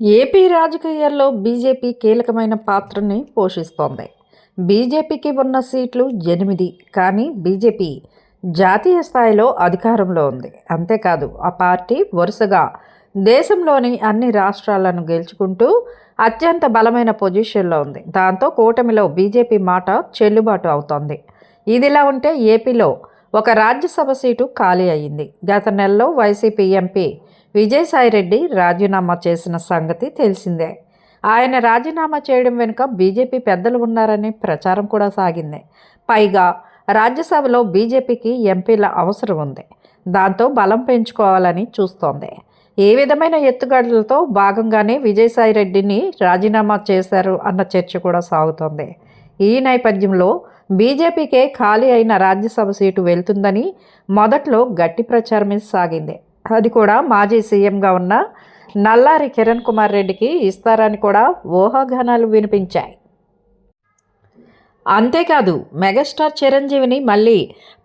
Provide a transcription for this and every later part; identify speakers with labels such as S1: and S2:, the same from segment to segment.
S1: AP రాజకీయాల్లో BJP కీలకమైన పాత్రని పోషిస్తోంది. బీజేపీకి ఉన్న సీట్లు ఎనిమిది కానీ బీజేపీ జాతీయ స్థాయిలో అధికారంలో ఉంది. అంతేకాదు ఆ పార్టీ వరుసగా దేశంలోని అన్ని రాష్ట్రాలను గెలుచుకుంటూ అత్యంత బలమైన పొజిషన్లో ఉంది. దాంతో కూటమిలో బీజేపీ మాట చెల్లుబాటు అవుతోంది. ఇదిలా ఉంటే ఏపీలో ఒక రాజ్యసభ సీటు ఖాళీ అయింది గత నెలలో వైసీపీ ఎంపీ విజయసాయిరెడ్డి రాజీనామా చేసిన సంగతి తెలిసిందే. ఆయన రాజీనామా చేయడం వెనుక బీజేపీ పెద్దలు ఉన్నారనే ప్రచారం కూడా సాగింది. పైగా రాజ్యసభలో బీజేపీకి ఎంపీల అవసరం ఉంది. దాంతో బలం పెంచుకోవాలని చూస్తోంది. ఏ విధమైన ఎత్తుగడలతో భాగంగానే విజయసాయిరెడ్డిని రాజీనామా చేశారు అన్న చర్చ కూడా సాగుతోంది. ఈ నేపథ్యంలో బీజేపీకే ఖాళీ అయిన రాజ్యసభ సీటు వెళ్తుందని మొదట్లో గట్టి ప్రచారమే సాగింది. అది కూడా మాజీ సీఎంగా ఉన్న నల్లారి కిరణ్ కుమార్ రెడ్డికి ఇస్తారని కూడా ఊహాగానాలు వినిపించాయి. అంతేకాదు మెగాస్టార్ చిరంజీవిని మళ్ళీ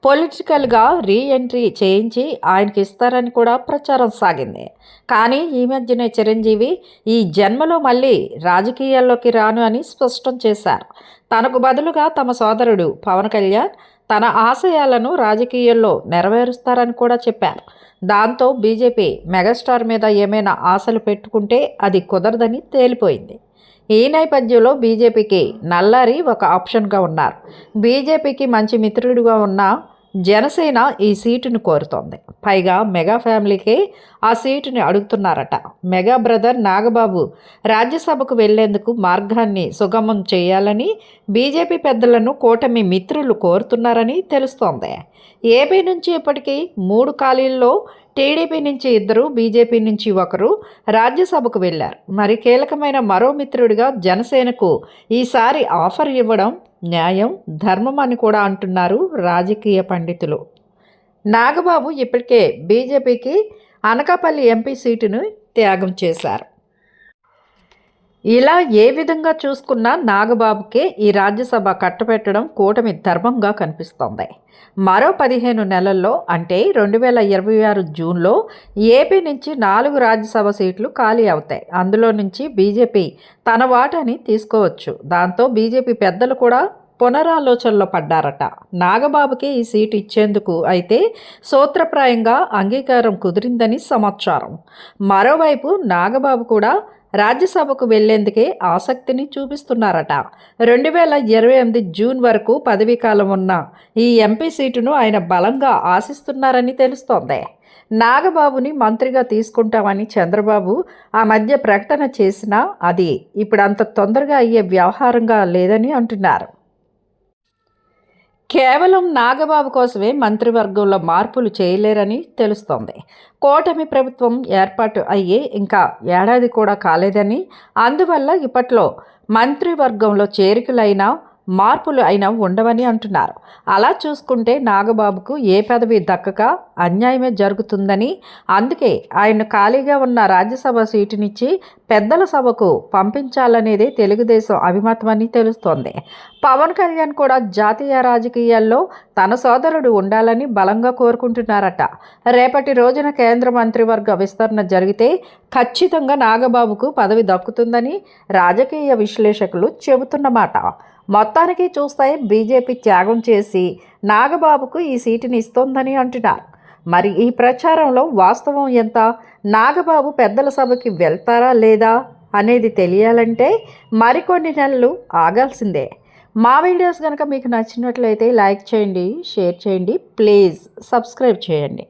S1: పొలిటికల్గా రీ ఎంట్రీ చేయించి ఆయనకి ఇస్తారని కూడా ప్రచారం సాగింది. కానీ ఈ మధ్యనే చిరంజీవి ఈ జన్మలో మళ్ళీ రాజకీయాల్లోకి రాను అని స్పష్టం చేశారు. తనకు బదులుగా తమ సోదరుడు పవన్ కళ్యాణ్ తన ఆశయాలను రాజకీయాల్లో నెరవేరుస్తారని కూడా చెప్పారు. దాంతో బీజేపీ మెగాస్టార్ మీద ఏమైనా ఆశలు పెట్టుకుంటే అది కుదరదని తేలిపోయింది. ఈ నేపథ్యంలో బీజేపీకి నల్లారి ఒక ఆప్షన్గా ఉన్నారు. బీజేపీకి మంచి మిత్రుడిగా ఉన్న జనసేన ఈ సీటును కోరుతోంది. పైగా మెగా ఫ్యామిలీకి ఆ సీటుని అడుగుతున్నారట. మెగా బ్రదర్ నాగబాబు రాజ్యసభకు వెళ్ళేందుకు మార్గాన్ని సుగమం చేయాలని బీజేపీ పెద్దలను కూటమి మిత్రులు కోరుతున్నారని తెలుస్తోంది. ఏపీ నుంచి ఇప్పటికీ మూడు ఖాళీల్లో టీడీపీ నుంచి ఇద్దరు బీజేపీ నుంచి ఒకరు రాజ్యసభకు వెళ్ళారు మరి కీలకమైన మరో మిత్రుడిగా జనసేనకు ఈసారి ఆఫర్ ఇవ్వడం న్యాయం ధర్మం అని కూడా అంటున్నారు రాజకీయ పండితులు. నాగబాబు ఇప్పటికే బీజేపీకి అనకాపల్లి ఎంపీ సీటును త్యాగం చేశారు. ఇలా ఏ విధంగా చూసుకున్నా నాగబాబుకే ఈ రాజ్యసభ కట్టబెట్టడం కూటమి ధర్మంగా కనిపిస్తోంది. మరో పదిహేను నెలల్లో అంటే రెండు వేల ఇరవై ఆరు జూన్లో ఏపీ నుంచి నాలుగు రాజ్యసభ సీట్లు ఖాళీ అవుతాయి. అందులో నుంచి బీజేపీ తన వాటాని తీసుకోవచ్చు. దాంతో బీజేపీ పెద్దలు కూడా పునరాలోచనలో పడ్డారట. నాగబాబుకి ఈ సీటు ఇచ్చేందుకు అయితే సూత్రప్రాయంగా అంగీకారం కుదిరిందని సమాచారం. మరోవైపు నాగబాబు కూడా రాజ్యసభకు వెళ్ళేందుకే ఆసక్తిని చూపిస్తున్నారట. రెండు వేల ఇరవై ఎనిమిది జూన్ వరకు పదవీకాలం ఉన్న ఈ ఎంపీ సీటును ఆయన బలంగా ఆశిస్తున్నారని తెలుస్తోంది. నాగబాబుని మంత్రిగా తీసుకుంటామని చంద్రబాబు ఆ మధ్య ప్రకటన చేసినా అది ఇప్పుడు అంత తొందరగా అయ్యే వ్యవహారంగా లేదని అంటున్నారు. కేవలం నాగబాబు కోసమే మంత్రివర్గంలో మార్పులు చేయలేరని తెలుస్తోంది. కూటమి ప్రభుత్వం ఏర్పాటు అయ్యే ఇంకా ఏడాది కూడా కాలేదని అందువల్ల ఇప్పట్లో మంత్రివర్గంలో చేరికలైనా మార్పులు అయినా ఉండవని అంటున్నారు. అలా చూసుకుంటే నాగబాబుకు ఏ పదవి దక్కక అన్యాయమే జరుగుతుందని అందుకే ఆయన ఖాళీగా ఉన్న రాజ్యసభ సీటునిచ్చి పెద్దల సభకు పంపించాలనేదే తెలుగుదేశం అభిమతమని తెలుస్తోంది. పవన్ కళ్యాణ్ కూడా జాతీయ రాజకీయాల్లో తన సోదరుడు ఉండాలని బలంగా కోరుకుంటున్నారట. రేపటి రోజున కేంద్ర మంత్రివర్గ విస్తరణ జరిగితే ఖచ్చితంగా నాగబాబుకు పదవి దక్కుతుందని రాజకీయ విశ్లేషకులు చెబుతున్నమాట. మొత్తానికి చూస్తే బీజేపీ త్యాగం చేసి నాగబాబుకు ఈ సీటుని ఇస్తోందని అంటున్నారు. మరి ఈ ప్రచారంలో వాస్తవం ఎంత? నాగబాబు పెద్దల సభకి వెళ్తారా లేదా అనేది తెలియాలంటే మరికొన్ని నెలలు ఆగాల్సిందే. మా వీడియోస్ కనుక మీకు నచ్చినట్లయితే లైక్ చేయండి షేర్ చేయండి ప్లీజ్ సబ్స్క్రైబ్ చేయండి.